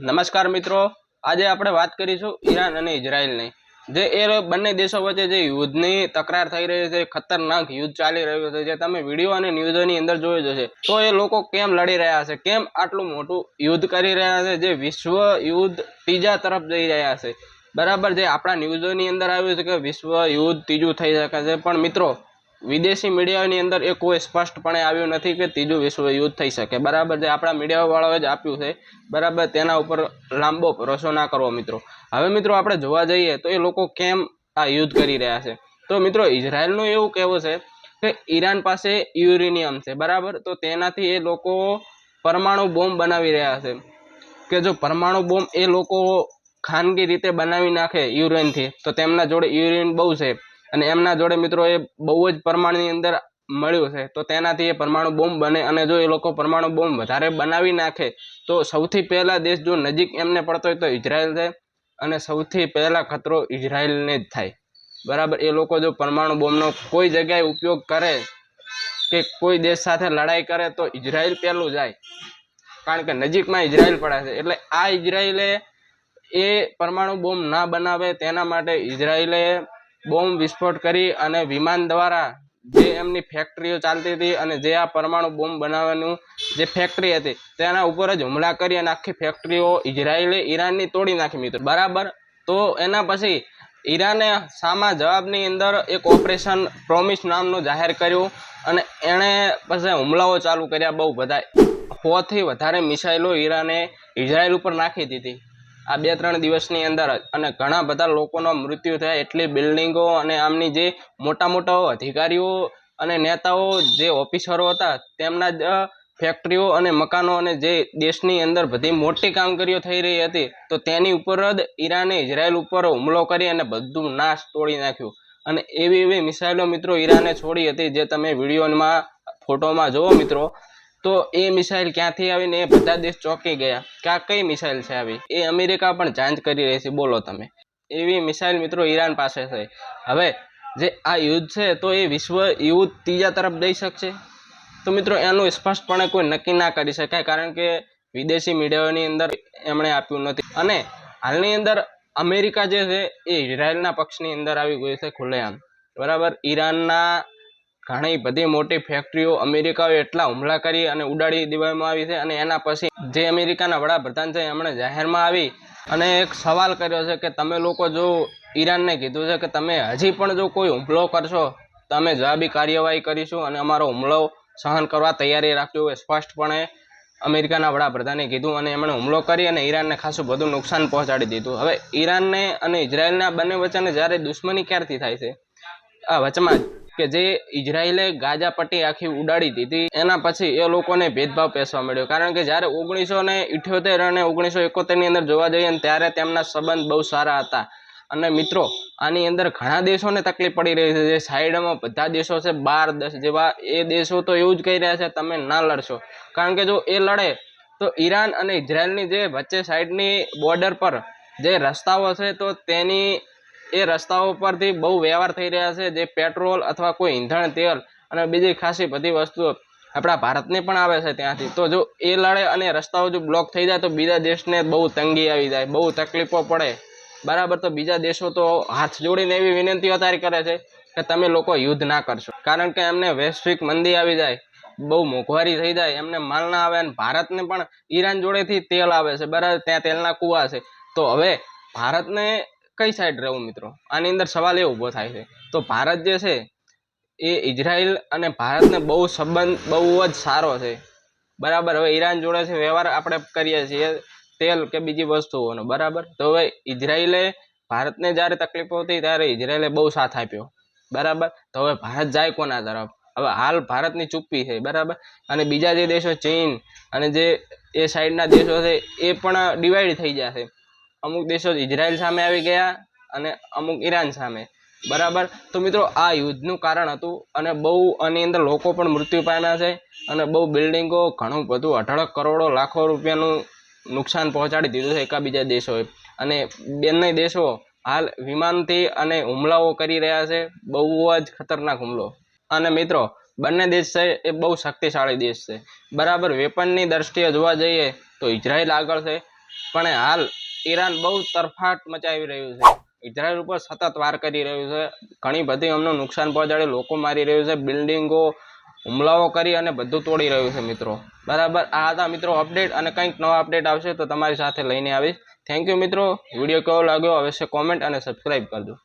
નમસ્કાર મિત્રો. આજે આપણે વાત કરીશું ઈરાન અને ઇઝરાયલની. જે એ બંને દેશો વચ્ચે જે યુદ્ધની તકરાર થઈ રહી છે, ખતરનાક યુદ્ધ ચાલી રહ્યું છે, જે તમે વીડિયો અને ન્યૂઝોની અંદર જોયું જશે તો એ લોકો કેમ લડી રહ્યા છે? કેમ આટલું મોટું યુદ્ધ કરી રહ્યા છે, જે વિશ્વ યુદ્ધ ત્રીજા તરફ જઈ રહ્યા છે? બરાબર, જે આપણા ન્યૂઝોની અંદર આવ્યું છે કે વિશ્વ યુદ્ધ ત્રીજું થઈ શકે છે. પણ મિત્રો વિદેશી મીડિયાની અંદર એ કોઈ સ્પષ્ટપણે આવ્યું નથી કે ત્રીજું વિશ્વ યુદ્ધ થઈ શકે. બરાબર જે આપણા મીડિયાવાળાઓએ જ આપ્યું છે. બરાબર, તેના ઉપર લાંબો ભરોસો ના કરવો મિત્રો. હવે મિત્રો આપણે જોવા જઈએ તો એ લોકો કેમ આ યુદ્ધ કરી રહ્યા છે? તો મિત્રો ઇઝરાયલનું એવું કહેવું છે કે ઈરાન પાસે યુરેનિયમ છે, બરાબર? તો તેનાથી એ લોકો પરમાણુ બોમ્બ બનાવી રહ્યા છે. કે જો પરમાણુ બોમ્બ એ લોકો ખાનગી રીતે બનાવી નાખે યુરેનથી, તો તેમના જોડે યુરેન બહુ છે. અને એમના જોડે મિત્રો એ બહુ જ પ્રમાણની અંદર મળ્યું છે. તો તેનાથી એ પરમાણુ બોમ્બ બને અને જો એ લોકો પરમાણુ બોમ્બ વધારે બનાવી નાખે, તો સૌથી પહેલાં દેશ જો નજીક એમને પડતો હોય તો ઇઝરાયલ છે અને સૌથી પહેલાં ખતરો ઇઝરાયલને જ થાય. બરાબર, એ લોકો જો પરમાણુ બોમ્બનો કોઈ જગ્યાએ ઉપયોગ કરે કે કોઈ દેશ સાથે લડાઈ કરે તો ઇઝરાયલ પહેલું જાય. કારણ કે નજીકમાં ઇઝરાયલ પડે છે. એટલે આ ઇઝરાયલે એ પરમાણુ બોમ્બ ના બનાવે તેના માટે ઇઝરાયલે બોમ્બ વિસ્ફોટ કરી અને વિમાન દ્વારા જે એમની ફેક્ટરીઓ ચાલતી હતી અને જે આ પરમાણુ બોમ્બ બનાવવાનું જે ફેક્ટરી હતી, તેના ઉપર જ હુમલા કરી અને આખી ફેક્ટરીઓ ઇઝરાયલે ઈરાનની તોડી નાખી મિત્રો. બરાબર? તો એના પછી ઈરાને સામા જવાબની અંદર એક ઓપરેશન પ્રોમિસ નામનું જાહેર કર્યું અને એણે પછી હુમલાઓ ચાલુ કર્યા બહુ બધા. સોથી વધારે મિસાઇલો ઈરાને ઇઝરાયલ ઉપર નાખી દીધી. આ બે ત્રણ દિવસની અંદર જ અને ઘણા બધા લોકોના મૃત્યુ થયા, એટલી બિલ્ડિંગો અને આમની જે મોટા મોટા અધિકારીઓ અને નેતાઓ, જે ઓફિસરો હતા, તેમના જ ફેક્ટરીઓ અને મકાનો અને જે દેશની અંદર બધી મોટી કામગીરીઓ થઈ રહી હતી, તો તેની ઉપર જ ઈરાને ઇઝરાયલ ઉપર હુમલો કરી અને બધું નાશ તોડી નાખ્યું. અને એવી એવી મિસાઇલો મિત્રો ઈરાને છોડી હતી, જે તમે વિડીયોમાં, ફોટોમાં જુઓ મિત્રો તો એ મિસાઇલ ક્યાંથી આવીને એ બધા દેશ ચોંકી ગયા? કે આ કઈ મિસાઇલ છે આવી? એ અમેરિકા પણ જાંચ કરી રહી છે. બોલો તમે. એવી મિસાઇલ મિત્રો ઈરાન પાસે છે. હવે જે આ યુદ્ધ છે તો એ વિશ્વ યુદ્ધ ત્રીજા તરફ દઈ શકશે? તો મિત્રો એનું સ્પષ્ટપણે કોઈ નક્કી ના કરી શકાય કારણ કે વિદેશી મીડિયાઓની અંદર એમણે આપ્યું નથી. અને હાલની અંદર અમેરિકા જે છે એ ઇઝરાયલના પક્ષની અંદર આવી ગયું છે ખુલ્લેઆમ. બરાબર? ઈરાનના ઘણી બધી મોટી ફેક્ટરીઓ અમેરિકાએ એટલા હુમલા કરી અને ઉડાડી દેવામાં આવી છે અને એના પછી જે અમેરિકાના વડાપ્રધાન છે એમણે જાહેરમાં આવી અને એક સવાલ કર્યો છે કે તમે લોકો જો ઈરાનને કીધું છે કે તમે હજી પણ જો કોઈ હુમલો કરશો તો અમે જવાબી કાર્યવાહી કરીશું અને અમારો હુમલો સહન કરવા તૈયારી રાખજો એ સ્પષ્ટપણે અમેરિકાના વડાપ્રધાને કીધું અને એમણે હુમલો કરી અને ઈરાનને ખાસું બધું નુકસાન પહોંચાડી દીધું. હવે ઈરાનને અને ઇઝરાયલના બંને વચ્ચેને જ્યારે દુશ્મની ક્યારથી થાય છે? આ વચમાં કે જે ઇઝરાયલે ગાજા પટ્ટી આખી ઉડાડી દીધી, એના પછી એ લોકોને ભેદભાવ પેસવા મળ્યો. કારણ કે જ્યારે ઓગણીસો ને ઇઠ્યોતેર અને ઓગણીસો એકોતેરની અંદર જોવા જઈએ ત્યારે તેમના સંબંધ બહુ સારા હતા. અને મિત્રો, આની અંદર ઘણા દેશોને તકલીફ પડી રહી છે. જે સાઈડમાં બધા દેશો છે, બાર દસ જેવા, એ દેશો તો એવું જ કહી રહ્યા છે, તમે ના લડશો. કારણ કે જો એ લડે, તો ઈરાન અને ઇઝરાયલની જે વચ્ચે સાઈડની બોર્ડર પર જે રસ્તાઓ છે, તો તેની એ રસ્તાઓ પરથી બહુ વ્યવહાર થઈ રહ્યા છે, જે પેટ્રોલ અથવા કોઈ ઈંધણ, તેલ અને બીજી ખાસી બધી વસ્તુઓ આપણા ભારતને પણ આવે છે ત્યાંથી. તો જો એ લડે અને રસ્તાઓ જો બ્લોક થઈ જાય તો બીજા દેશને બહુ તંગી આવી જાય, બહુ તકલીફો પડે. બરાબર, તો બીજા દેશો તો હાથ જોડીને એવી વિનંતીઓ તારી કરે છે કે તમે લોકો યુદ્ધ ના કરશો. કારણ કે એમને વૈશ્વિક મંદી આવી જાય, બહુ મોંઘવારી થઈ જાય, એમને માલ ના આવે અને ભારતને પણ ઈરાન જોડેથી તેલ આવે છે. બરાબર, ત્યાં તેલના કૂવા છે. તો હવે ભારતને કઈ સાઈડ રહેવું મિત્રો? આની અંદર સવાલ એ ઊભો થાય છે. તો ભારત જે છે, એ ઇઝરાયલ અને ભારતને બહુ સંબંધ, બહુ જ સારો છે. બરાબર? હવે ઈરાન જોડે છે, વ્યવહાર આપણે કરીએ છીએ, તેલ કે બીજી વસ્તુઓનો. બરાબર? તો હવે ઇઝરાયલે ભારતને જ્યારે તકલીફો હતી, ત્યારે ઇઝરાયલે બહુ સાથ આપ્યો. બરાબર? તો હવે ભારત જાય કોના તરફ? હવે હાલ ભારતની ચૂપ્પી છે, બરાબર? અને બીજા જે દેશો, ચીન અને જે એ સાઈડના દેશો છે, એ પણ ડિવાઈડ થઈ જશે અમુક દેશો ઇઝરાયલ સામે આવી ગયા અને અમુક ઈરાન સામે. બરાબર? તો મિત્રો, આ યુદ્ધનું કારણ હતું અને બહુ આની અંદર લોકો પણ મૃત્યુ પામ્યા છે અને બહુ બિલ્ડિંગો ઘણું બધું અઢળક કરોડો, લાખો રૂપિયાનું નુકસાન પહોંચાડી દીધું છે એકાબીજા દેશોએ. અને બંને દેશો હાલ વિમાનથી અને હુમલાઓ કરી રહ્યા છે. બહુ જ ખતરનાક હુમલો. અને મિત્રો, બંને દેશ છે એ બહુ શક્તિશાળી દેશ છે. બરાબર? વેપનની દ્રષ્ટિએ જોવા જઈએ તો ઇઝરાયલ આગળ છે. પણ હાલ ઈરાન બહુ તરફાટ મચાવી રહ્યું છે. ઇઝરાયલ ઉપર સતત વાર કરી રહ્યું છે. ઘણી બધી અમને નુકસાન પહોંચાડે, લોકો મારી રહ્યું છે, બિલ્ડિંગો, હુમલાઓ કરી અને બધું તોડી રહ્યું છે મિત્રો. બરાબર? આ હતા મિત્રો અપડેટ અને કંઈક નવા અપડેટ આવશે તો તમારી સાથે લઈને આવીશ. થેન્ક યુ મિત્રો. વીડિયો કેવો લાગ્યો અવશ્ય કોમેન્ટ અને સબસ્ક્રાઈબ કરજો.